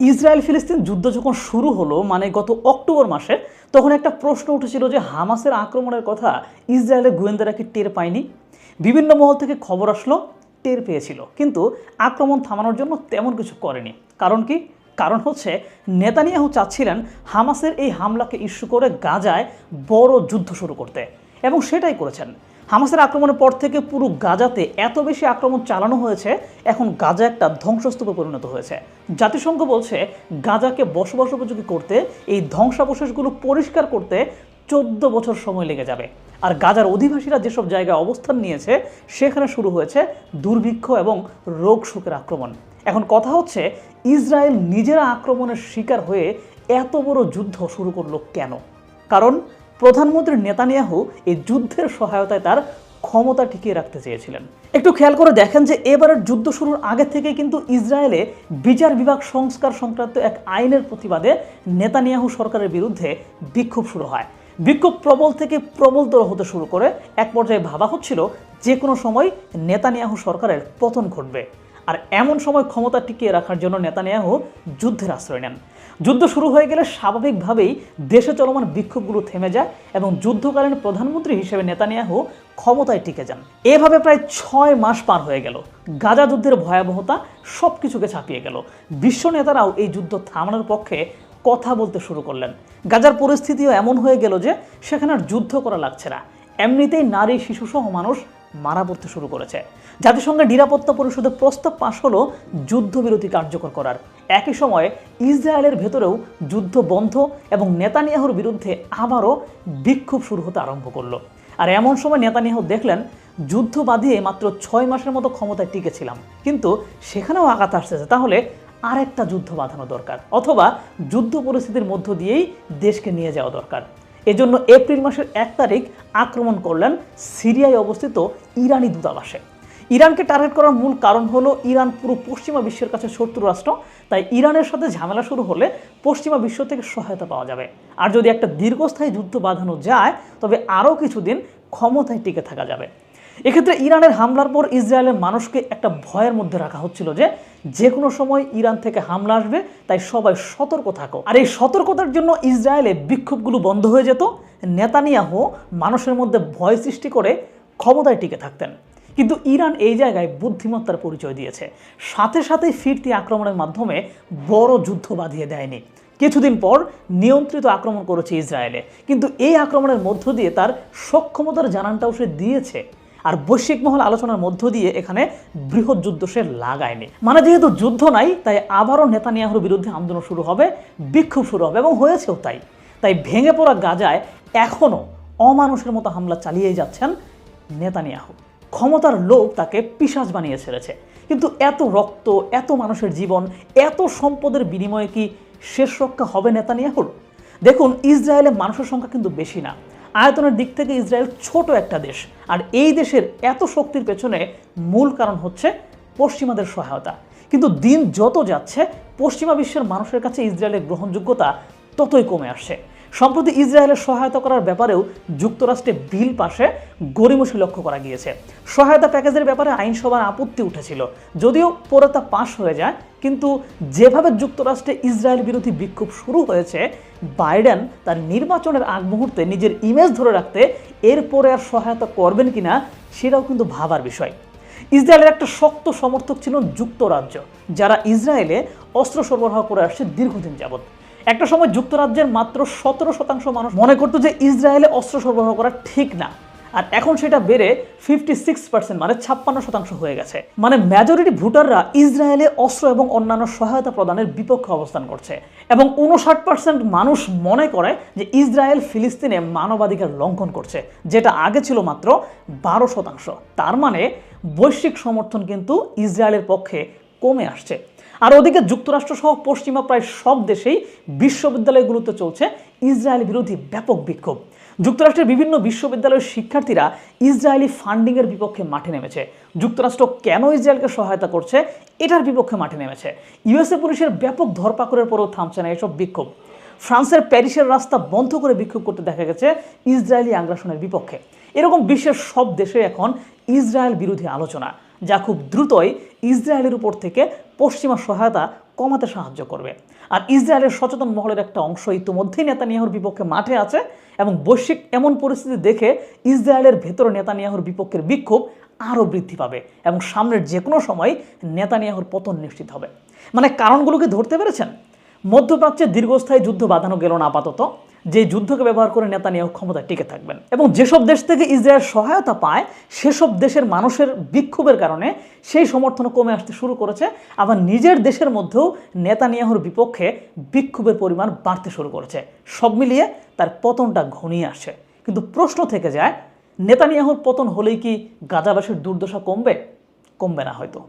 Israel ফিলিস্তিন যুদ্ধ যখন শুরু হলো মানে গত অক্টোবর মাসে, তখন একটা প্রশ্ন উঠেছিল যে হামাসের আক্রমণের কথা ইসরায়েলের গোয়েন্দারা কি টের পায়নি? বিভিন্ন মহল থেকে খবর আসলো, টের পেয়েছিল। কিন্তু আক্রমণ থামানোর জন্য তেমন কিছু করেনি। কারণ কি? কারণ হচ্ছে, নেতানিয়াহু চাচ্ছিলেন হামাসের এই হামলাকে ইস্যু করে গাজায় বড় যুদ্ধ শুরু করতে। এবং সেটাই করেছেন। হামাসের আক্রমণের পর থেকে পুরো গাজাতে এত বেশি আক্রমণ চালানো হয়েছে, এখন গাজা একটা ধ্বংসস্তূপে পরিণত হয়েছে। জাতিসংঘ বলছে, গাজাকে বসবাস উপযোগী করতে এই ধ্বংসাবশেষগুলো পরিষ্কার করতে চোদ্দ বছর সময় লেগে যাবে। আর গাজার অধিবাসীরা যেসব জায়গায় অবস্থান নিয়েছে, সেখানে শুরু হয়েছে দুর্ভিক্ষ এবং রোগ শোকের আক্রমণ। এখন কথা হচ্ছে, ইসরায়েল নিজেরা আক্রমণের শিকার হয়ে এত বড় যুদ্ধ শুরু করল কেন? কারণ প্রধানমন্ত্রী নেতানিয়াহু এই যুদ্ধের সহায়তায় তার ক্ষমতা টিকিয়ে রাখতে চেয়েছিলেন। একটু খেয়াল করে দেখেন যে এবারের যুদ্ধ শুরুর আগে থেকে কিন্তু ইসরায়েলে বিচার বিভাগ সংস্কার সংক্রান্ত এক আইনের প্রতিবাদে নেতানিয়াহু সরকারের বিরুদ্ধে বিক্ষোভ শুরু হয়। বিক্ষোভ প্রবল থেকে প্রবলতর হতে শুরু করে এক পর্যায়ে ভাবা হচ্ছিল যে কোনো সময় নেতানিয়াহু সরকারের পতন ঘটবে। আর এমন সময় ক্ষমতা টিকিয়ে রাখার জন্য নেতানিয়াহু যুদ্ধের আশ্রয় নেন। যুদ্ধ শুরু হয়ে গেলে স্বাভাবিকভাবেই দেশে চলমান বিক্ষোভগুলো থেমে যায় এবং যুদ্ধকালীন প্রধানমন্ত্রী হিসেবে নেতানিয়াহু ক্ষমতায় টিকে যান। এভাবে প্রায় ছয় মাস পার হয়ে গেল। গাজা যুদ্ধের ভয়াবহতা সব কিছুকে ছাপিয়ে গেল। বিশ্ব নেতারাও এই যুদ্ধ থামানোর পক্ষে কথা বলতে শুরু করলেন। গাজার পরিস্থিতিও এমন হয়ে গেল যে সেখানে আর যুদ্ধ করা লাগছে না। এমনিতেই নারী, শিশুসহ মানুষ মারা পড়তে শুরু করেছে। জাতিসংঘের নিরাপত্তা পরিষদের প্রস্তাব পাশ হলো যুদ্ধবিরতি কার্যকর করার। একই সময়ে ইসরায়েলের ভেতরেও যুদ্ধ বন্ধ এবং নেতানিয়াহুর বিরুদ্ধে আবারও বিক্ষোভ শুরু হতে আরম্ভ করল। আর এমন সময় নেতানিয়াহু দেখলেন, যুদ্ধ বাঁধিয়ে মাত্র ছয় মাসের মতো ক্ষমতায় টিকেছিলাম। কিন্তু সেখানেও আঘাত আসতেছে, তাহলে আরেকটা যুদ্ধ বাঁধানো দরকার। অথবা যুদ্ধ পরিস্থিতির মধ্য দিয়েই দেশকে নিয়ে যাওয়া দরকার। এজন্য এপ্রিল মাসের এক তারিখ আক্রমণ করলেন সিরিয়ায় অবস্থিত ইরানি দূতাবাসে। ইরানকে টার্গেট করার মূল কারণ হলো ইরান পুরো পশ্চিমা বিশ্বের কাছে শত্রু রাষ্ট্র, তাই ইরানের সাথে ঝামেলা শুরু হলে পশ্চিমা বিশ্ব থেকে সহায়তা পাওয়া যাবে। আর যদি একটা দীর্ঘস্থায়ী যুদ্ধ বাঁধানো যায়, তবে আরও কিছুদিন ক্ষমতায় টিকে থাকা যাবে। এক্ষেত্রে ইরানের হামলার পর ইসরায়েলের মানুষকে একটা ভয়ের মধ্যে রাখা হচ্ছিল যে যে কোনো সময় ইরান থেকে হামলা আসবে, তাই সবাই সতর্ক থাকো। আর এই সতর্কতার জন্য ইসরায়েলে বিক্ষোভগুলো বন্ধ হয়ে যেত। নেতানিয়াহু মানুষের মধ্যে ভয় সৃষ্টি করে ক্ষমতায় টিকে থাকতেন। কিন্তু ইরান এই জায়গায় বুদ্ধিমত্তার পরিচয় দিয়েছে। সাথে সাথে ফিরতি আক্রমণের মাধ্যমে বড় যুদ্ধ বাঁধিয়ে দেয়নি। কিছুদিন পর নিয়ন্ত্রিত আক্রমণ করেছে ইসরায়েলে। কিন্তু এই আক্রমণের মধ্য দিয়ে তার সক্ষমতার জানানটাও সে দিয়েছে। আর বৈশ্বিক মহল আলোচনার মধ্য দিয়ে এখানে বৃহৎ যুদ্ধ সে লাগায়নি। মানে যেহেতু যুদ্ধ নাই, তাই আবারও নেতানিয়াহুর বিরুদ্ধে আন্দোলন শুরু হবে, বিক্ষোভ শুরু হবে এবং হয়েছেও তাই। তাই ভেঙে পড়া গাজায় এখনও অমানুষের মতো হামলা চালিয়েই যাচ্ছেন নেতানিয়াহু। ক্ষমতার লোভ তাকে পিশাচ বানিয়ে ছেড়েছে। কিন্তু এত রক্ত, এত মানুষের জীবন, এত সম্পদের বিনিময়ে কি শেষ রক্ষা হবে নেতানিয়াহুর? দেখুন, ইসরায়েলে মানুষের সংখ্যা কিন্তু বেশি না। আয়তনের দিক থেকে ইসরায়েল ছোট একটা দেশ। আর এই দেশের এত শক্তির পেছনে মূল কারণ হচ্ছে পশ্চিমাদের সহায়তা। কিন্তু দিন যত যাচ্ছে, পশ্চিমা বিশ্বের মানুষের কাছে ইসরায়েলের গ্রহণযোগ্যতা ততই কমে আসছে। সম্প্রতি ইসরায়েলের সহায়তা করার ব্যাপারেও যুক্তরাষ্ট্রে বিল পাশে গরিমসি লক্ষ্য করা গিয়েছে। সহায়তা প্যাকেজের ব্যাপারে আইনসভার আপত্তি উঠেছিল। যদিও পরে তা পাশ হয়ে যায় কিন্তু যেভাবে যুক্তরাষ্ট্রে ইসরায়েল বিরোধী বিক্ষোভ শুরু হয়েছে, বাইডেন তার নির্বাচনের আগ মুহূর্তে নিজের ইমেজ ধরে রাখতে এরপরে আর সহায়তা করবেন কিনা সেটাও কিন্তু ভাবার বিষয়। ইসরায়েলের একটা শক্ত সমর্থক ছিল যুক্তরাজ্য, যারা ইসরায়েলে অস্ত্র সরবরাহ করে আসছে দীর্ঘদিন যাবৎ। একটা সময় যুক্তরাজ্যের মাত্র সতেরো শতাংশ মানুষ মনে করতো যে ইসরায়েলে অস্ত্র সরবরাহ করা ঠিক না। আর এখন সেটা বেড়ে ফিফটি সিক্স পার্সেন্ট মানে ছাপ্পান্ন শতাংশ হয়ে গেছে। মানে মেজরিটি ভোটাররা ইসরায়েলে অস্ত্র এবং অন্যান্য সহায়তা প্রদানের বিপক্ষে অবস্থান করছে। এবং উনষাট পার্সেন্ট মানুষ মনে করে যে ইসরায়েল ফিলিস্তিনে মানবাধিকার লঙ্ঘন করছে, যেটা আগে ছিল মাত্র বারো শতাংশ। তার মানে বৈশ্বিক সমর্থন কিন্তু ইসরায়েলের পক্ষে কমে আসছে। আর ওদিকে যুক্তরাষ্ট্র সহ পশ্চিমা প্রায় সব দেশেই বিশ্ববিদ্যালয়গুলোতে চলছে ইসরায়েল বিরোধী ব্যাপক বিক্ষোভ। যুক্তরাষ্ট্রের বিভিন্ন বিশ্ববিদ্যালয়ের শিক্ষার্থীরা ইসরায়েলি ফান্ডিংয়ের বিপক্ষে মাঠে নেমেছে। যুক্তরাষ্ট্র কেন ইসরায়েলকে সহায়তা করছে, এটার বিপক্ষে মাঠে নেমেছে। ইউএসএ পুলিশের ব্যাপক ধরপাকড়ের পরেও থামছে না এসব বিক্ষোভ। ফ্রান্সের প্যারিসের রাস্তা বন্ধ করে বিক্ষোভ করতে দেখা গেছে ইসরায়েলি আগ্রাসনের বিপক্ষে। এরকম বিশ্বের সব দেশে এখন ইসরায়েল বিরোধী আলোচনা, যা খুব দ্রুতই ইসরায়েলের উপর থেকে পশ্চিমা সহায়তা কমাতে সাহায্য করবে। আর ইসরায়েলের সচেতন মহলের একটা অংশ ইতিমধ্যেই নেতানিয়াহুর বিপক্ষে মাঠে আছে এবং বৈশ্বিক এমন পরিস্থিতি দেখে ইসরায়েলের ভেতরে নেতানিয়াহুর বিপক্ষের বিক্ষোভ আরও বৃদ্ধি পাবে এবং সামনের যে কোনো সময় নেতানিয়াহুর পতন নিশ্চিত হবে। মানে কারণগুলোকে ধরতে পেরেছেন? মধ্যপ্রাচ্যে দীর্ঘস্থায়ী যুদ্ধ বাঁধানো গেল না আপাতত। যে যুদ্ধকে ব্যবহার করে নেতানিয়াহু ক্ষমতায় টিকে থাকবেন। এবং যেসব দেশ থেকে ইসরায়েল সহায়তা পায়, সেসব দেশের মানুষের বিক্ষোভের কারণে সেই সমর্থন কমে আসতে শুরু করেছে। আবার নিজের দেশের মধ্যেও নেতানিয়াহুর বিপক্ষে বিক্ষোভের পরিমাণ বাড়তে শুরু করেছে। সব মিলিয়ে তার পতনটা ঘনিয়ে আসে কিন্তু প্রশ্ন থেকে যায়, নেতানিয়াহুর পতন হলেই কি গাজাবাসীর দুর্দশা কমবে? কমবে না হয়তো।